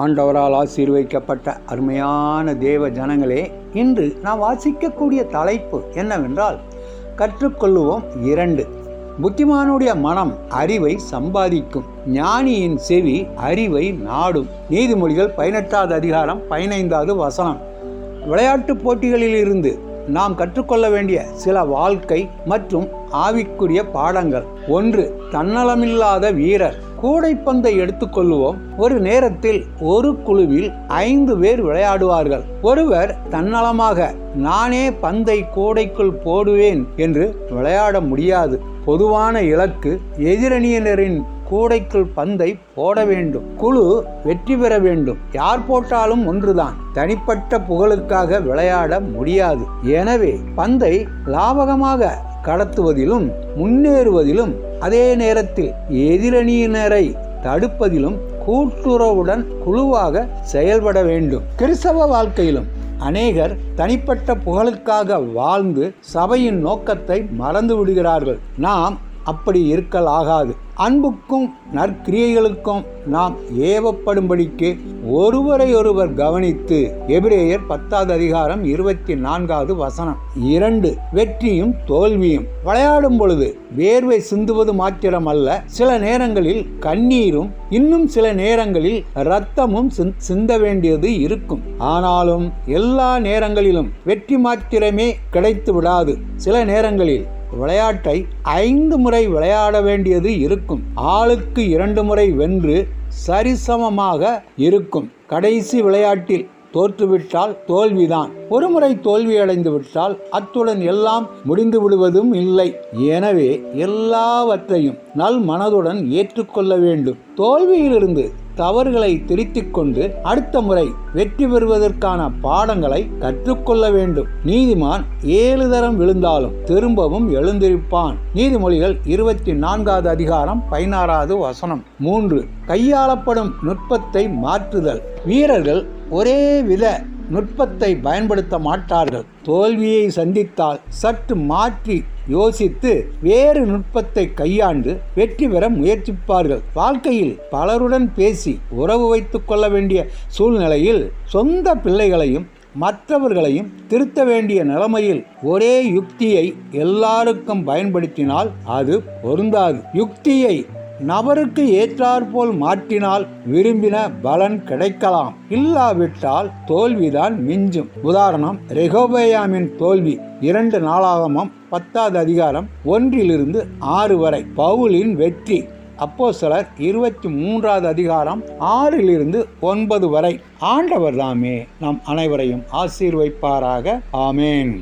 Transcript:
ஆண்டவரால் ஆசீர்வைக்கப்பட்ட அருமையான தேவ ஜனங்களே இன்று நாம் வாசிக்கக்கூடிய தலைப்பு என்னவென்றால் கற்றுக்கொள்ளுவோம் இரண்டு. புத்திமானுடைய மனம் அறிவை சம்பாதிக்கும். ஞானியின் செவி அறிவை நாடும். நீதிமொழிகள் பதினெட்டாவது அதிகாரம் பதினைந்தாவது வசனம். விளையாட்டுப் போட்டிகளிலிருந்து நாம் கற்றுக்கொள்ள வேண்டிய சில வாழ்க்கை மற்றும் ஆவிக்குரிய பாடங்கள். ஒன்று தன்னலமில்லாத வீரர். கூடைப்பந்தை எடுத்துக்கொள்வோம். ஒரு நேரத்தில் ஒரு குழுவில் ஐந்து பேர் விளையாடுவார்கள். ஒருவர் தன்னலமாக நானே பந்தை கூடைக்குள் போடுவேன் என்று விளையாட முடியாது. பொதுவான இலக்கு எதிரணியினரின் கூடைக்குள் பந்தை போட வேண்டும். குழு வெற்றி பெற வேண்டும். யார் போட்டாலும் ஒன்றுதான். தனிப்பட்ட புகழுக்காக விளையாட முடியாது. எனவே பந்தை லாபகமாக கடத்துவதிலும் முன்னேறுவதிலும் அதே நேரத்தில் எதிரணியினரை தடுப்பதிலும் கூட்டுறவுடன் குழுவாக செயல்பட வேண்டும். கிறிஸ்தவ வாழ்க்கையிலும் அநேகர் தனிப்பட்ட புகழுக்காக வாழ்ந்து சபையின் நோக்கத்தை மறந்து விடுகிறார்கள். நாம் அப்படி இருக்கலாகாது. அன்புக்கும் நற்கிரியைகளுக்கும் நாம் ஏவப்படும்படிக்கு ஒருவரை ஒருவர் கவனித்து எபிரேயர் பத்தாவது அதிகாரம் இருபத்தி நான்காவது வசனம். இரண்டு வெற்றியும் தோல்வியும். விளையாடும் பொழுது வேர்வை சிந்துவது மாத்திரமல்ல சில நேரங்களில் கண்ணீரும் இன்னும் சில நேரங்களில் இரத்தமும் சிந்த வேண்டியது இருக்கும். ஆனாலும் எல்லா நேரங்களிலும் வெற்றி மாத்திரமே கிடைத்து விடாது சில நேரங்களில் விளையாட்டை ஐந்து முறை விளையாட வேண்டியது இருக்கும். ஆளுக்கு இரண்டு முறை வென்று சரிசமமாக இருக்கும். கடைசி விளையாட்டில் தோற்றுவிட்டால் தோல்விதான். ஒரு முறை தோல்வியடைந்து விட்டால் அத்துடன் எல்லாம் முடிந்து விடுவதும் இல்லை. எனவே எல்லாவற்றையும் நல் மனதுடன் ஏற்றுக்கொள்ள வேண்டும். தோல்வியிலிருந்து தவறுகளை திருத்திக் கொண்டு அடுத்த முறை வெற்றி பெறுவதற்கான பாடங்களை கற்றுக்கொள்ள வேண்டும். நீதிமான் ஏழு தரம் விழுந்தாலும் திரும்பவும் எழுந்திருப்பான். நீதிமொழிகள் இருபத்தி நான்காவது அதிகாரம் பதினாறாவது வசனம். மூன்று. கையாளப்படும் நுட்பத்தை மாற்றுதல். வீரர்கள் ஒரே வித நுட்பத்தை பயன்படுத்த மாட்டார்கள். தோல்வியை சந்தித்தால் சற்று மாற்றி யோசித்து வேறு நுட்பத்தை கையாண்டு வெற்றி பெற முயற்சிப்பார்கள். வாழ்க்கையில் பலருடன் பேசி உறவு வைத்து கொள்ள வேண்டிய சூழ்நிலையில் சொந்த பிள்ளைகளையும் மற்றவர்களையும் திருத்த வேண்டிய நிலைமையில் ஒரே யுக்தியை எல்லாருக்கும் பயன்படுத்தினால் அது பொருந்தாது. யுக்தியை நபருக்கு ஏற்றாற்போல் மாற்றினால் விரும்பின பலன் கிடைக்கலாம். இல்லாவிட்டால் தோல்விதான் மிஞ்சும். உதாரணம் ரெகோபயாமின் தோல்வி இரண்டு நாளாகமம் பத்தாவது அதிகாரம் ஒன்றிலிருந்து ஆறு வரை. பவுலின் வெற்றி அப்போ சிலர் இருபத்தி மூன்றாவது அதிகாரம் ஆறிலிருந்து ஒன்பது வரை. ஆண்டவர் தாமே நம் அனைவரையும் ஆசீர்வைப்பாராக. ஆமேன்.